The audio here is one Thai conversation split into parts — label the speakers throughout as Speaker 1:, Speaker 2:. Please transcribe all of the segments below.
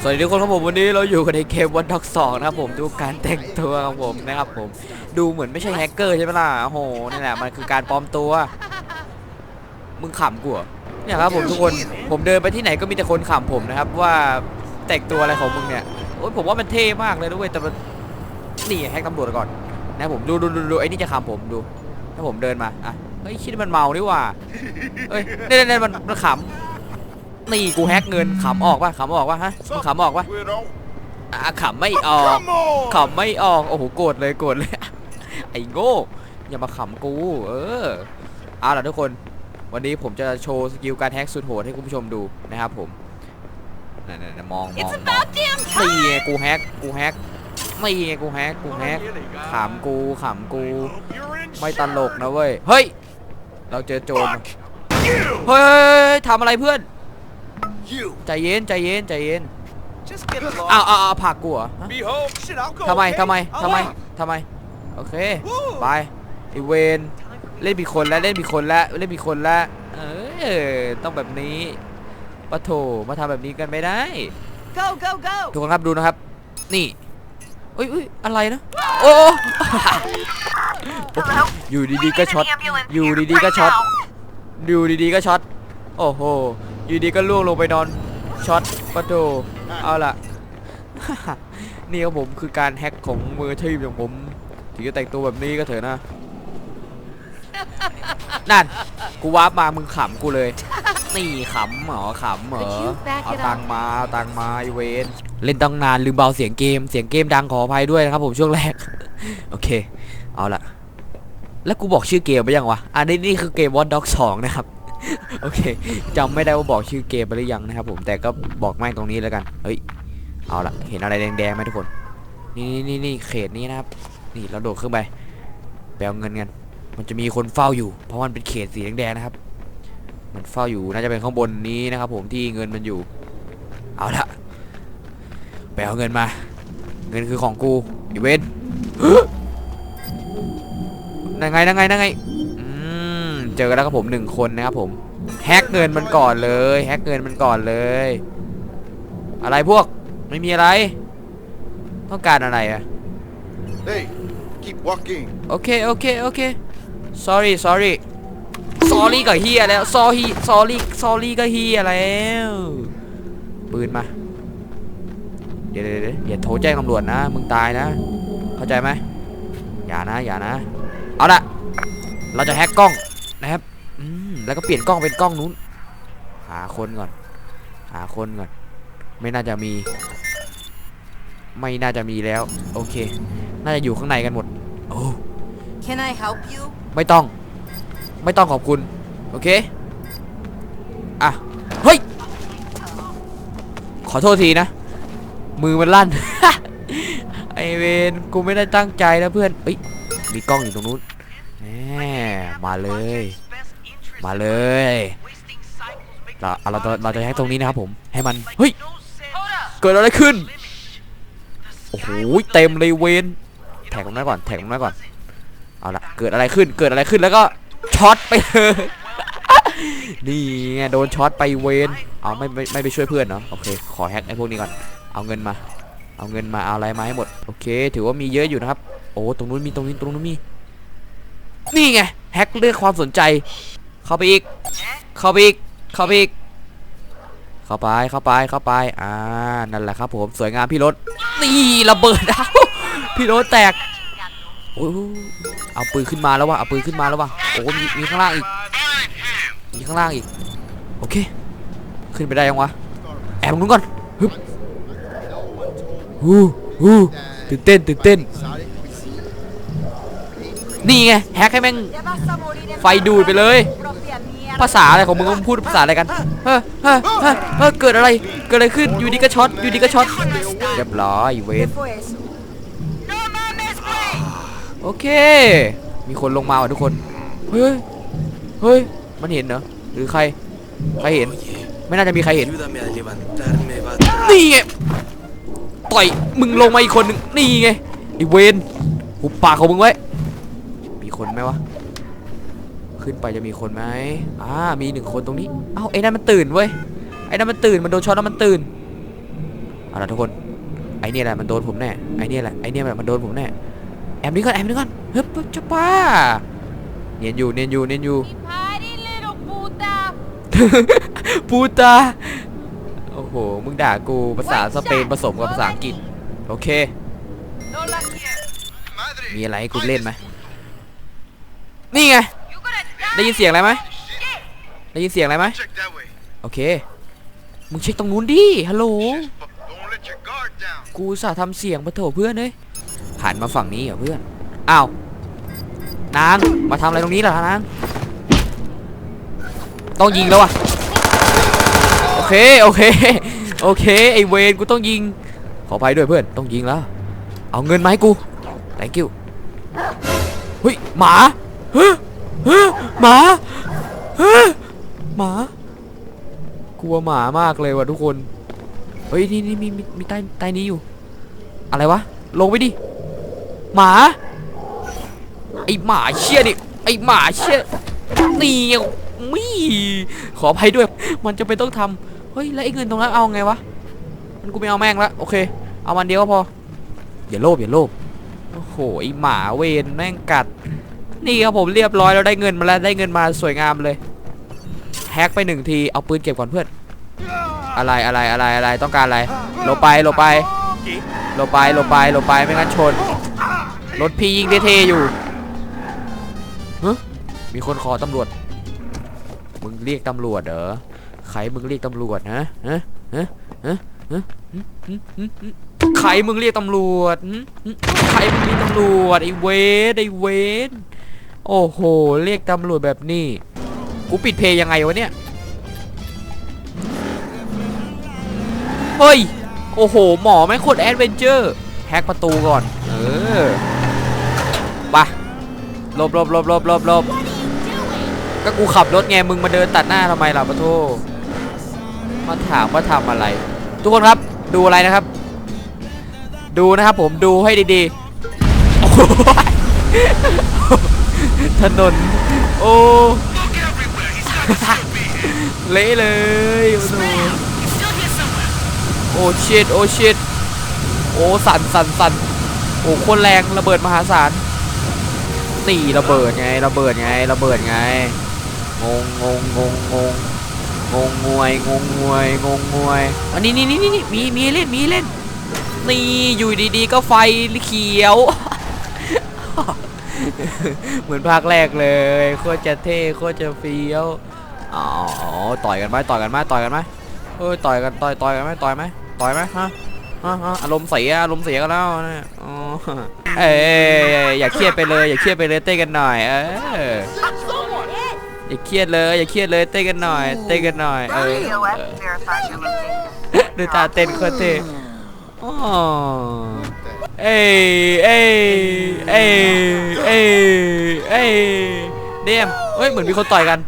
Speaker 1: สวัสดีทุกคนครับผมวันนี้เราอยู่กันในเกมวันด็อกสองนะครับผมดูการแต่งตัวของผมนะครับผมดูเหมือนไม่ใช่แฮกเกอร์ใช่ไหมล่ะโอ้โหนี่แหละมันคือการปลอมตัว มึงขำกูเหรอเนี่ยครับผมทุกคนผมเดินไปที่ไหนก็มีแต่คนขำผมนะครับว่าแต่งตัวอะไรของมึงเนี่ยโอ้ยผมว่ามันเท่มากเลยด้วยแต่มันนี่แฮกตำรวจก่อนนะผมดูดูดูดูไอ้นี่จะขำผมดูถ้าผมเดินมาอะเฮ้ยคิดว่ามันเมานี่หว่าเฮ้ยเนี่ยเนี่ยมันมันขำ นี่กูแฮกเงินขำออกป่ะขำออกป่ะฮะมึงขำออกป่ะ
Speaker 2: Widow.
Speaker 1: อะขำไม่ออก
Speaker 2: Come on.
Speaker 1: ขำไม่ออกโอ้โหโกรธเลยโกรธเลยไอ้โง่อย่ามาขำกู เออเอาล่ะทุกคน วันนี้ผมจะโชว์สกิลการแฮกสุดโหดให้คุณผู้ชมดูนะครับผมนั่นๆๆมองมองมองนี่ไงกูแฮกกูแฮกนี่ไงกูแฮกกูแฮกขำกูขำกู
Speaker 2: You're in
Speaker 1: ไม่ตลกนะเว้ย เฮ้ย เราเจอโจร
Speaker 2: Fuck you.
Speaker 1: เฮ้ยทำอะไรเพื่อน
Speaker 2: You.
Speaker 1: ใจเย็นใจเย็นใจเย็น
Speaker 2: Just get along.
Speaker 1: อ้าวอ้าวอ้าวผลักกูเหรอฮะ
Speaker 2: Be home. Shit, I'll go.
Speaker 1: ทำไม
Speaker 2: okay?
Speaker 1: ทำไม
Speaker 2: I'll
Speaker 1: ทำไม
Speaker 2: out.
Speaker 1: ทำไม โอเค
Speaker 2: Woo.
Speaker 1: ไปไอเวนเล่นมีคนแล้วเล่นมีคนแล้วเล่นมีคนแล้วเออต้องแบบนี้ปะโถมาทำแบบนี้กันไม่ได้
Speaker 3: Go, go, go!
Speaker 1: ทุกคนครับดูนะครับ นี่อุ้ยอุ้ยอะไรนะโอ้อยู่ดีๆก็ช็อต อยู่ดีๆก็ช็อตอยู่ดีๆก็ช็อต โอ้โห อยู่ดีก็ล่วงลงไปนอนช็อตปะโถเอาล่ะ นี่ครับผมคือการแฮ็กของมืออาชีพอย่างผมถึงจะแต่งตัวแบบนี้ก็เถอะนะ นั่น กูวาร์ปมามึงขำกูเลย นี่ขำเหรอขำเหรอ
Speaker 3: Could you back
Speaker 1: เอา
Speaker 3: it
Speaker 1: ตั
Speaker 3: up?
Speaker 1: งค์มาเอาตังค์มาไอเวนเล่นตั้งนานลืมเบาเสียงเกม เสียงเกมดังขออภัยด้วยนะครับผมช่วงแรก โอเค เอาละแล้วกูบอกชื่อเกมไปยังวะ อันนี้นี่คือเกม Watch Dogs 2 นะครับ โอเคจำไม่ได้ว่าบอกชื่อเกมไปหรือยังนะครับผมแต่ก็บอกแม่งตรงนี้แล้วกัน เฮ้ย เอาละเห็นอะไรแดงๆไหมทุกคน นี่นี่นี่เขตนี้นะครับ นี่เราโดดขึ้นไปไปเอาเงินกันมันจะมีคนเฝ้าอยู่ เพราะมันเป็นเขตสีแดงๆนะครับ มันเฝ้าอยู่น่าจะเป็นข้างบนนี้นะครับผมที่เงินมันอยู่ เอาละไปเอาเงินมา เงินคือของกูอีเวนนั่งไงนั่งไงนั่งไง เจอกันแล้วครับผมหนึ่งคนนะครับผมแฮกเงินมันก่อนเลยแฮกเงินมันก่อนเลย อะไรพวกไม่มีอะไร ต้องการอะไรอะ
Speaker 2: Hey, keep walking.
Speaker 1: โอเคโอเคโอเค sorry sorry sorry กับเฮียแล้ว sorry sorry sorry ก็เฮียแล้วปืนมา เดี๋ยวเดี๋ยวเดี๋ยวอย่าโทรแจ้งตำรวจนะ มึงตายนะ เข้าใจไหมอย่านะอย่านะ เอาละเราจะแฮกกล้องนะครับอืม แล้วก็เปลี่ยนกล้องเป็นกล้องนู้น หาคนก่อน หาคนก่อน ไม่น่าจะมี ไม่น่าจะมีแล้ว โอเค น่าจะอยู่ข้างในกันหมด โอ้
Speaker 3: Can I help you?
Speaker 1: ไม่ต้อง ไม่ต้องขอบคุณ โอเค อะ เฮ้ย ขอโทษทีนะ มือมันลั่น ไอเวนกูไม่ได้ตั้งใจนะเพื่อนเอ้ย มีกล้องอยู่ตรงนู้นแหมมาเลย มาเลยเราเอาเราเราจะแฮกตรงนี้นะครับผมให้มันเฮ้ยเกิดอะไรขึ้นโอ้โหเต็มเลยเวนแท็กตรงนั้นก่อนแท็กตรงนั้นก่อนเอาละเกิดอะไรขึ้นเกิดอะไรขึ้นแล้วก็ช็อตไปเลยนี่ไงโดนช็อตไปเวนเอาไม่ไม่ไม่ไปช่วยเพื่อนเนาะโอเคขอแฮกไอ้พวกนี้ก่อนเอาเงินมา เอาเงินมาเอาอะไรมาให้หมดโอเค ถือว่ามีเยอะอยู่นะครับโอ้ตรงนู้นมีตรงนี้ตรงนู้นมีนี่ไงแฮกเรียกความสนใจ เข้าไปอีก เข้าไปอีก เข้าไปอีก เข้าไป เข้าไป เข้าไป อ่า นั่นแหละครับผม สวยงามพี่รถ นี่ระเบิดเอาพี่รถแตกโอ้เอาปืนขึ้นมาแล้ววะเอาปืนขึ้นมาแล้ววะโอ้มีมีข้างล่างอีก มีข้างล่างอีก โอเค ขึ้นไปได้ยังวะ แอบตรงนู้นก่อนฮึบฮู้ฮู้ตื่นเต้นตื่นเต้น นี่ไงแฮกให้แม่งไฟดูดไปเลย ภาษาอะไรของมึงมึงพูดภาษาอะไรกันเฮ้เฮ้เฮ้เกิดอะไรเกิดอะไรขึ้นอยู่ดีก็ช็อตอยู่ดีก็ช็อตเรียบร้อยเว
Speaker 3: ¿Qué
Speaker 1: นโอเค มีคนลงมาว่ะทุกคน เฮ้ย เฮ้ย มันเห็นเหรอ หรือใคร ใครเห็น ไม่น่าจะมีใครเห็น นี่ไง ต่อย มึงลงมาอีกคนนึง นี่ไงไอเวนหุบปากของมึงไว้ ไหมวะ ขึ้นไปจะมีคนไหมอ่า มีหนึ่งคนตรงนี้ เอ้าไอ้นั่นมันตื่นเว้ย ไอ้นั่นมันตื่น มันโดนช็อตแล้วมันตื่นเอาละทุกคน ไอเนี่ยแหละมันโดนผมแน่ ไอเนี่ยแหละ ไอเนี่ยแหละมันโดนผมแน่ แอมนี่ก่อน แอมนี่ก่อนฮึบปึ๊บจะป้าเนียนอยู่เนียนอยู่เนียนอยู่
Speaker 3: Party, little puta.
Speaker 1: ปูตา โอ้โห มึงด่ากูภาษาสเปนผสมกับภาษาอังกฤษ โอเค
Speaker 3: Lola here.
Speaker 1: มีอะไรให้กูเล่นไหม นี่ไง ได้ยินเสียงอะไรไหมได้ยินเสียงอะไรไหมโอเค มึงเช็คตรงนู้นดิ ฮัลโหล กูสาทำเสียงมาโถเพื่อนเอ้ยหันมาฝั่งนี้เหรอเพื่อน อ้าว นาง มาทำอะไรตรงนี้ล่ะนาง ต้องยิงแล้วอะ โอเค โอเค โอเค ไอเวนกูต้องยิง ขออภัยด้วยเพื่อน ต้องยิงแล้ว เอาเงินมาให้กู thank you เฮ้ย หมา หมาเฮ้หมา กลัวหมามากเลยว่ะทุกคน เฮ้ยนี่นี่มีมีมีใต้ใต้นี้อยู่ อะไรวะ ลงไปดิ หมา ไอหมาเชี่ยดิ ไอหมาเชี่ยนี่มีขออภัยด้วย มันจะเป็นต้องทำเฮ้ย แล้วไอเงินตรงนั้นเอาไงวะ มันกูไม่เอาแม่งละโอเค เอามันเดียวก็พอ อย่าโลภอย่าโลภโอ้โห ไอหมาเวนแม่งกัด นี่ครับผมเรียบร้อยแล้วได้เงินมาแล้วได้เงินมาสวยงามเลยแฮกไปหนึ่งทีเอาปืนเก็บก่อนเพื่อนอะไรอะไรอะไรอะไรต้องการอะไรลงไปลงไปลงไปลงไปลงไปไม่งั้นชนรถพี่ยิงเท่ๆอยู่ฮมีคนขอตำรวจ มึงเรียกตำรวจเหรอใครมึงเรียกตำรวจฮะฮะฮะฮะฮะใครมึงเรียกตำรวจใครมึงเรียกตำรวจไอเวนไอเวน โอ้โห เรียกตำรวจแบบนี้ กูปิดเพลงยังไงวะเนี่ย เฮ้ย โอ้โห หมอแม่งโคตรแอดเวนเจอร์แฮกประตูก่อน เออไปะลบลบลบลบลบลบก็กูขับรถไง มึงมาเดินตัดหน้าทำไมล่ะปะโทมาถามว่าทำอะไร ทุกคนครับ ดูอะไรนะครับ ดูนะครับผม ดูให้ดีๆ ถนน โอ้ เละเลยโอ้โหโอ้ชิดโอ้ชิดโอ้สั่นสั่นสั่นโอ้คนแรงระเบิดมหาศาลตีระเบิดไงระเบิดไงระเบิดไงงงงงงงงงงงงวยงงงวยงงงวยอันนี้นี่นี่นี่มีมีเล่นมีเล่นนี่อยู่ดีๆก็ไฟเขียว เหมือนภาคแรกเลยโคตรจะเท่โคตรจะเฟี้ยวอ๋อต่อยกันไหมต่อยกันไหมต่อยกันไหมเอ้ยต่อยกันต่อยต่อยกันไหมต่อยไหมต่อยไหมฮะฮะฮะอารมณ์เสียอารมณ์เสียกันแล้วเนี่ยอ๋อเอ้ยอย่าเครียดไปเลยอย่าเครียดไปเลยเต้นกันหน่อย เอออย่าเครียดเลยอย่าเครียดเลยเต้นกันหน่อย เต้นกันหน่อยเออดูตาเต้นโคตรเท่อ๋อเอ้ยเอ้ยเอ้ย เดมเฮ้ยเหมือนมีคนต่อยกัน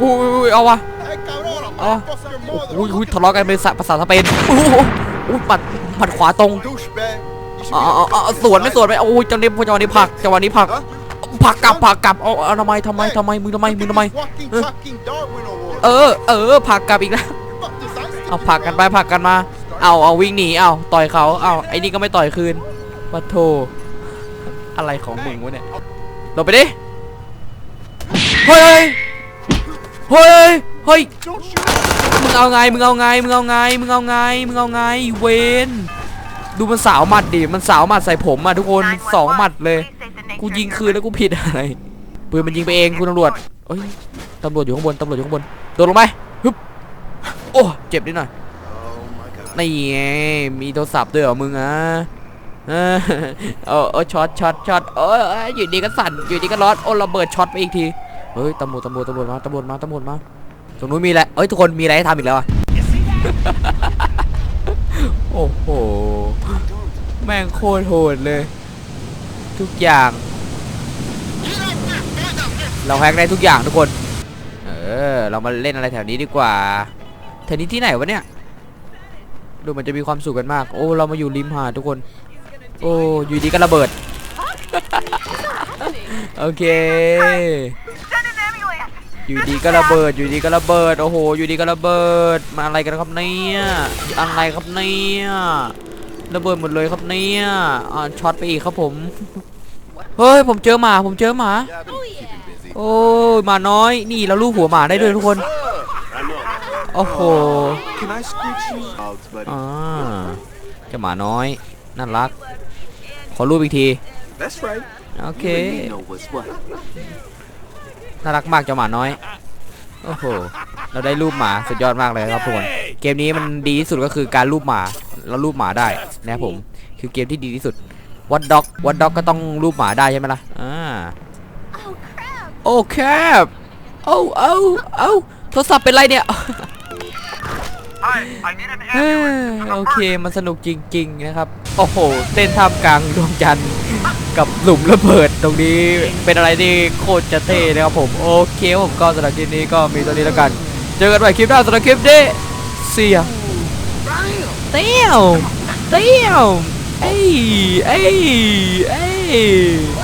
Speaker 1: อุ้ยเอาวะ
Speaker 2: Hey, cabrón,
Speaker 1: Oh.
Speaker 2: bust your
Speaker 1: อุ้ยอุ้ยทะเลาะกันเป็นภาษาสเปนโอ้โหอุ้ยปัดปัดขวาตรงอ๋ออ๋อสวนไม่สวนไม่โอ้ยจังนี้จังหวะนี้ผักจังหวะนี้ผักผักกลับผักกลับเอาเอาทำไมทำไมทำไมมึงทำไมมึงทำไมเออเออผักกลับอีกแล้วเอาผักกันไปผักกันมา เอาเอาวิ่งหนีเอาต่อยเขาเอาไอ้นี่ก็ไม่ต่อยคืนปะโทอะไรของมึงวะเนี่ย ลงไปดิ เฮ้ย เฮ้ย เฮ้ย มึงเอาไง มึงเอาไง มึงเอาไง มึงเอาไง มึงเอาไง เวนดูมันสาวหมัดดิ มันสาวหมัดใส่ผมอะทุกคนสองหมัดเลย กูยิงคืนแล้วกูผิดอะไร ปืนมันยิงไปเองคุณตำรวจเอ้ย ตำรวจอยู่ข้างบน ตำรวจอยู่ข้างบน โดดลงไปฮึบ โอ้ เจ็บนิดหน่อยนี่ไงมีโทรศัพท์ด้วยเหรอมึงอะ เออเออช็อตช็อตช็อตเออเอออยู่ดีก็สั่นอยู่ดีก็ร้อนโอ้ระเบิดช็อตไปอีกทีเฮ้ยตำรวจตำรวจตำรวจมาตำรวจมาตำรวจมาตรงนู้นมีอะไรเอ้ยทุกคนมีอะไรให้ทำอีกแล้วอะโอ้โหแม่งโคตรโหดเลย ทุกอย่าง เราแฮกได้ทุกอย่างทุกคน เออ เรามาเล่นอะไรแถวนี้ดีกว่าแถวนี้ที่ไหนวะเนี่ยดูมันจะมีความสุขกันมาก โอ้ เรามาอยู่ริมหาดทุกคน โอ้อยู่ดีก็ระเบิด โอเค
Speaker 3: Send an ambulance.
Speaker 1: อยู่ดีก็ระเบิด อยู่ดีก็ระเบิด โอ้โห อยู่ดีก็ระเบิด มาอะไรกันครับเนี่ยอะไรครับเนี่ยระเบิดหมดเลยครับเนี่ยอ่าช็อตไปอีกครับผม เฮ้ย ผมเจอหมา ผมเจอหมา
Speaker 2: Yeah, I've been keeping busy.
Speaker 1: โอ้ยหมาน้อย นี่เราลูบหัวหมาได้ด้วยทุกคน โอ้โห
Speaker 2: Can I scooch you out, buddy?
Speaker 1: อ่าเจ้าหมาน้อย น่ารัก ขอรูปอีกที
Speaker 2: That's right.
Speaker 1: โอเค
Speaker 2: You and me know what's what.
Speaker 1: น่ารักมากเจ้าหมาน้อย โอ้โห เราได้รูปหมาสุดยอดมากเลยครับทุกคน เกมนี้มันดีที่สุดก็คือการรูปหมา เรารูปหมาได้นะครับผม คือเกมที่ดีที่สุดวัดด็อกวัดด็อกก็ต้องรูปหมาได้ใช่ไหมล่ะ อ่า โอ้แคบโอ้โอ้โอ้โทรศัพท์เป็นไรเนี่ยเอ้ย โอเคมันสนุกจริง ๆ นะครับ โอ้โห เต้นท่ามกลางดวงจันทร์กับหลุมระเบิดตรงนี้เป็นอะไรที่โคตรจะเท่นะครับผม โอเคผมก็สำหรับคลิปนี้ก็มีตัวนี้แล้วกัน เจอกันใหม่คลิปหน้าสำหรับคลิปนี้เสียเตี้ยวเตี้ยวเอ้ยเอ้ยเอ้ย